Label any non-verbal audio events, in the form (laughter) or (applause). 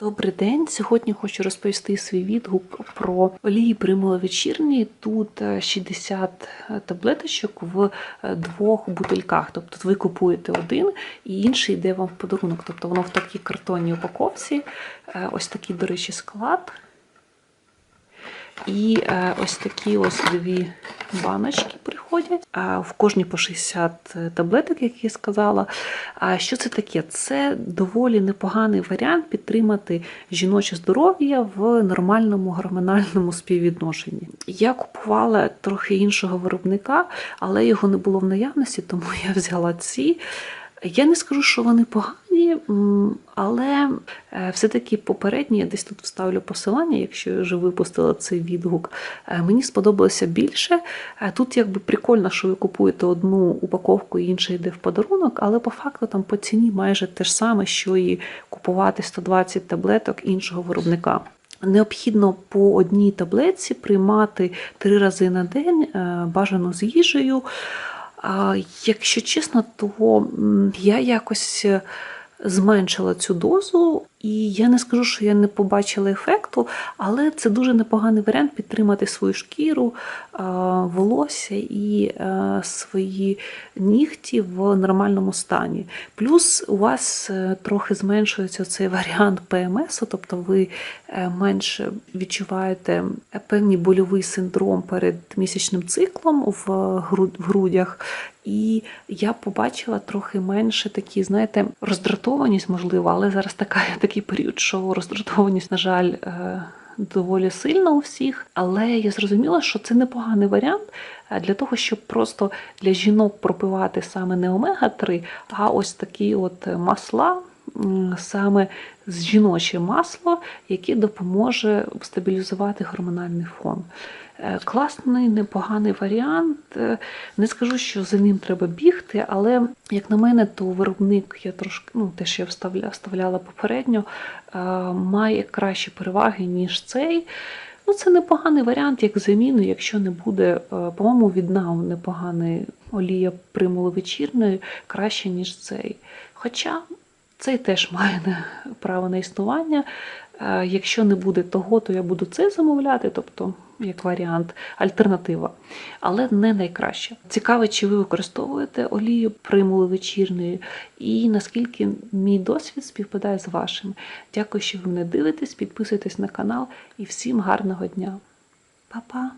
Добрий день. Сьогодні хочу розповісти свій відгук про олії примула вечірні. Тут е, 60 таблеточок в е, двох бутильках. Тобто ви купуєте один і інший йде вам в подарунок. Тобто воно в такій картонній упаковці. Е, Ось такий, до речі, склад. І е, ось такі ось дві баночки приходять. А в кожній по 60 таблеток, як я сказала. А що це таке? Це доволі непоганий варіант підтримати жіноче здоров'я в нормальному гормональному співвідношенні. Я купувала трохи іншого виробника, але його не було в наявності, тому (laughs) я взяла ці. Я не скажу, що вони погані, але е, все-таки попередні, я десь тут вставлю посилання, якщо я вже випустила цей відгук. е, Мені сподобалося більше. Е, Тут якби прикольно, що ви купуєте одну упаковку, і інша йде в подарунок, але по факту там по ціні майже те ж саме, що і купувати 120 таблеток іншого виробника. Необхідно по одній таблетці приймати три рази на день, бажано з їжею. Якщо чесно, то я якось е, зменшила цю дозу, і я не скажу, що я не побачила ефекту, але це дуже непоганий варіант підтримати свою шкіру, волосся і е, свої нігті в нормальному стані. Плюс у вас е, трохи зменшується цей варіант ПМС, тобто ви е, менше відчуваєте певний больовий синдром перед місячним циклом в грудях. І я побачила трохи менше такі, знаєте, роздратованість, можливо, але зараз така, такий період, що роздратованість, на жаль, е, доволі сильна у всіх. Але я зрозуміла, що це непоганий варіант е, для того, щоб просто для жінок пропивати саме не омега-3, а ось такі от масла. Саме жіноче масло, яке допоможе стабілізувати гормональний фон. Е, Класний, непоганий варіант. Е, Не скажу, що за ним треба бігти, але, як на мене, то виробник я трошки, ну, те, що я вставляла, вставляла попередньо, е, має кращі переваги, ніж цей. Ну, це непоганий варіант, як заміну, якщо не буде, по-моєму, від Now непоганий олія примули вечірної, краще, ніж цей. Хоча цей теж має право на існування. Е, Якщо не буде того, то я буду це замовляти, тобто як варіант, альтернатива, але не найкраще. Цікаво, чи ви використовуєте олію примули вечірної, і наскільки мій досвід співпадає з вашим. Дякую, що ви мене дивитесь, підписуйтесь на канал і всім гарного дня. Па-па!